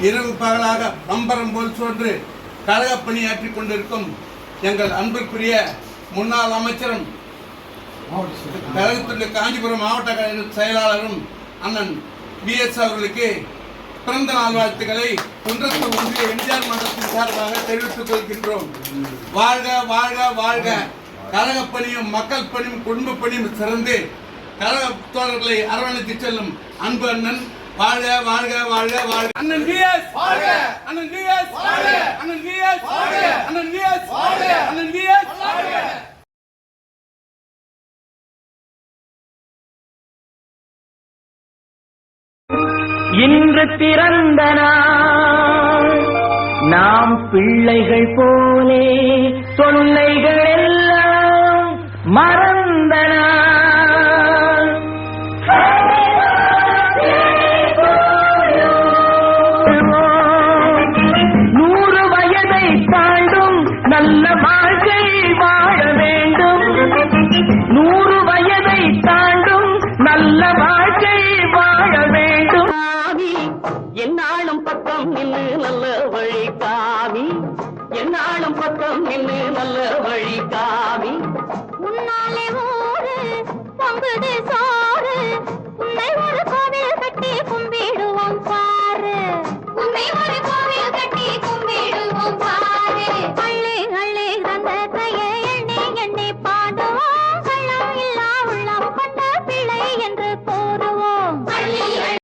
இரவு பகலாக பம்பரம் போல் சோன்று கழக பணியாற்றி கொண்டிருக்கும் எங்கள் அன்பிற்குரிய முன்னாள் அமைச்சரும் கழகத்துடைய காஞ்சிபுரம் மாவட்ட கழக செயலாளரும் அண்ணன் பி எஸ். அவர்களுக்கு பிறந்த நாள் வாழ்த்துக்களை குன்றத்து ஒன்றிய எம்ஜிஆர் மன்றத்தின் சார்பாக தெரிவித்துக் கொள்கின்றோம். வாழ்க வாழ்க வாழ்க. கழக பணியும் மக்கள் பணியும் குடும்ப பணியும் சிறந்து கழக தோழர்களை அரவணைத்து செல்லும் அன்பு அண்ணன். வாழ்க வாழ்க வாழ்க வாழ்க. அண்ணன் விஎஸ் வாழ்க. அண்ணன் விஎஸ் வாழ்க. அண்ணன் விஎஸ் வாழ்க. அண்ணன் விஎஸ் வாழ்க. அண்ணன் விஎஸ் வாழ்க. இன்று பிறந்த நாம் பிள்ளைகள் போலே தொல்லைகள் எல்லாம் மறந்த நின்று நல்ல வழி காமி என்னாலும் பக்கம் நின்று நல்ல வழி காமி உன்னாலே ஊரு பொங்குது.